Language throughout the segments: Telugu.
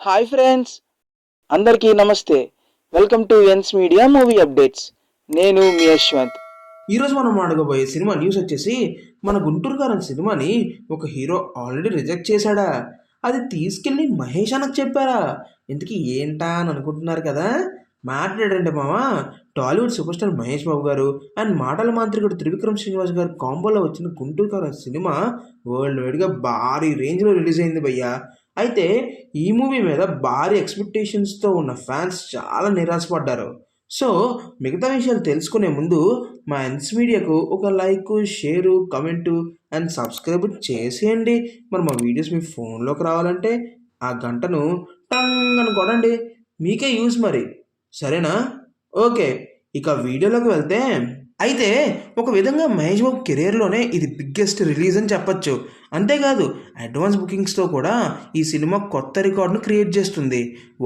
హాయ్ ఫ్రెండ్స్ అందరికీ నమస్తే. Welcome to NS media movie updates నేను మీ యశ్వంత్. ఈరోజు మనం మాడగబోయే సినిమా న్యూస్ వచ్చేసి మన గుంటూరు గారి సినిమాని ఒక హీరో ఆల్రెడీ రిజెక్ట్ చేశాడా? అది తీసుకెళ్ళి మహేష్ అన్నకు చెప్పారా? ఇంతకీ ఏంటా అని అనుకుంటున్నారు కదా? మాట్లాడండి మామ. Tollywood super star Mahesh Babu గారు అండ్ మాటల మాంత్రికుడు త్రివిక్రమ్ శ్రీనివాస్ గారు కాంబోలో వచ్చిన గుంటూరు గారు సినిమా వరల్డ్ వైడ్గా భారీ రేంజ్లో రిలీజ్ అయింది భయ్యా. అయితే ఈ మూవీ మీద భారీ ఎక్స్పెక్టేషన్స్తో ఉన్న ఫ్యాన్స్ చాలా నిరాశపడ్డారు. సో మిగతా విషయాలు తెలుసుకునే ముందు మా ఎన్స్ మీడియాకు ఒక like share comment and subscribe చేసేయండి. మరి మా వీడియోస్ మీ ఫోన్లోకి రావాలంటే ఆ గంటను టంగ్ అని కొడండి మీకే యూజ్ మరి. సరేనా? ఓకే. ఇక వీడియోలోకి వెళ్తే అయితే ఒక విధంగా మహేష్ బాబు కెరీర్లోనే ఇది బిగ్గెస్ట్ రిలీజ్ అని చెప్పొచ్చు. అంతేకాదు అడ్వాన్స్ బుకింగ్స్తో కూడా ఈ సినిమా కొత్త రికార్డును క్రియేట్ చేస్తుంది.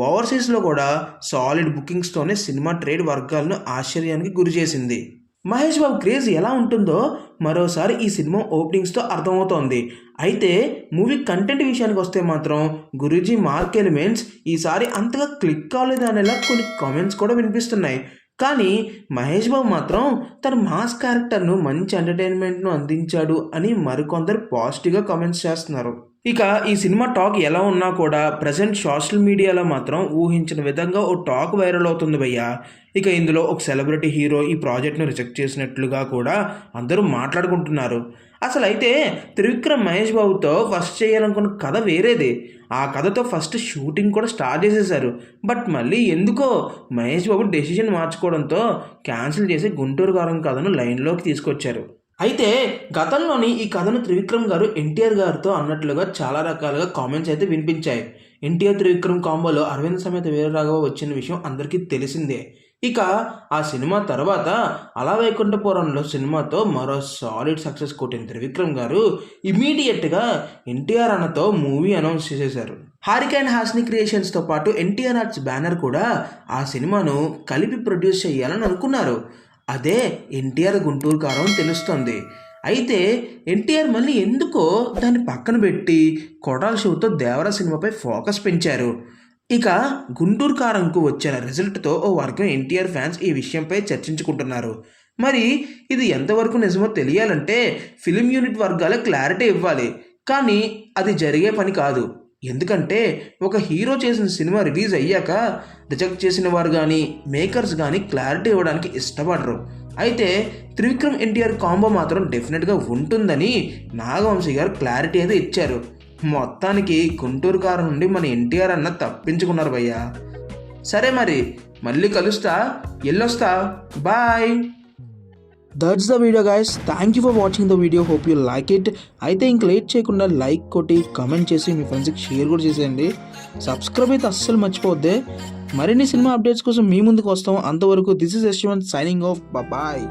ఓవర్సీస్లో కూడా సాలిడ్ బుకింగ్స్తోనే సినిమా ట్రేడ్ వర్గాలను ఆశ్చర్యానికి గురి చేసింది. మహేష్ బాబు క్రేజ్ ఎలా ఉంటుందో మరోసారి ఈ సినిమా ఓపెనింగ్స్తో అర్థమవుతోంది. అయితే మూవీ కంటెంట్ విషయానికి వస్తే మాత్రం గురూజీ మార్క్ ఎలిమెంట్స్ ఈసారి అంతగా క్లిక్ కాలేదు అనేలా కొన్ని కామెంట్స్ కూడా వినిపిస్తున్నాయి. కానీ మహేష్ బాబు మాత్రం తన మాస్ క్యారెక్టర్ను మంచి ఎంటర్టైన్మెంట్ను అందించాడు అని మరికొందరు పాజిటివ్గా కామెంట్స్ చేస్తున్నారు. ఇక ఈ సినిమా టాక్ ఎలా ఉన్నా కూడా ప్రజెంట్ సోషల్ మీడియాలో మాత్రం ఊహించిన విధంగా ఓ టాక్ వైరల్ అవుతుంది భయ్య. ఇక ఇందులో ఒక సెలబ్రిటీ హీరో ఈ ప్రాజెక్ట్ను రిజెక్ట్ చేసినట్లుగా కూడా అందరూ మాట్లాడుకుంటున్నారు. అసలు అయితే త్రివిక్రమ్ మహేష్ బాబుతో ఫస్ట్ చేయాలనుకున్న కథ వేరేది. ఆ కథతో ఫస్ట్ షూటింగ్ కూడా స్టార్ట్ చేసేసారు బట్ మళ్ళీ ఎందుకో మహేష్ బాబు డెసిషన్ మార్చుకోవడంతో క్యాన్సిల్ చేసి గుంటూరు గారం కథను లైన్లోకి తీసుకొచ్చారు. అయితే గతంలోని ఈ కథను త్రివిక్రమ్ గారు ఎన్టీఆర్ గారితో అన్నట్లుగా చాలా రకాలుగా కామెంట్స్ అయితే వినిపించాయి. ఎన్టీఆర్ త్రివిక్రమ్ కాంబోలో అరవింద్ సమేత వీరరాఘవ వచ్చిన విషయం అందరికీ తెలిసిందే. ఇక ఆ సినిమా తర్వాత అలా వైకుంఠపురంలో సినిమాతో మరో సాలిడ్ సక్సెస్ కొట్టిన త్రివిక్రమ్ గారు ఇమీడియట్గా ఎన్టీఆర్ అన్నతో మూవీ అనౌన్స్ చేసేశారు. హారిక అండ్ హాస్ని క్రియేషన్స్తో పాటు ఎన్టీఆర్ ఆర్ట్స్ బ్యానర్ కూడా ఆ సినిమాను కలిపి ప్రొడ్యూస్ చేయాలని అనుకున్నారు. అదే ఎన్టీఆర్ గుంటూరు కారం తెలుస్తుంది. అయితే ఎన్టీఆర్ మళ్ళీ ఎందుకో దాన్ని పక్కన పెట్టి కొడాల షోతో దేవర సినిమాపై ఫోకస్ పెంచారు. ఇక గుంటూరు కారంకు వచ్చిన రిజల్ట్తో ఓ వర్గం ఎన్టీఆర్ ఫ్యాన్స్ ఈ విషయంపై చర్చించుకుంటున్నారు. మరి ఇది ఎంతవరకు నిజమో తెలియాలంటే ఫిలిం యూనిట్ వర్గాలే క్లారిటీ ఇవ్వాలి. కానీ అది జరిగే పని కాదు. ఎందుకంటే ఒక హీరో చేసిన సినిమా రిలీజ్ అయ్యాక రిజెక్ట్ చేసిన వారు కానీ మేకర్స్ కానీ క్లారిటీ ఇవ్వడానికి ఇష్టపడరు. అయితే త్రివిక్రమ్ ఎన్టీఆర్ కాంబో మాత్రం డెఫినెట్గా ఉంటుందని నాగవంశీ గారు క్లారిటీ అయితే ఇచ్చారు. మొత్తానికి గుంటూరు కారు నుండి మన ఎన్టీఆర్ అన్న తప్పించుకున్నారు భయ్యా. సరే మరి మళ్ళీ కలుస్తా ఎల్లొస్తా. Bye. That's the video guys thank you for watching the video hope you like it అయితే ఇంక లేట్ చేయకుండా లైక్ కొట్టి కమెంట్ చేసి మీ ఫ్రెండ్స్కి షేర్ కూడా చేసేయండి. సబ్స్క్రైబ్ అయితే అస్సలు మర్చిపోద్దే మరిన్ని సినిమా అప్డేట్స్ కోసం మీ ముందుకు వస్తాం. అంతవరకు this is Yashwant signing off bye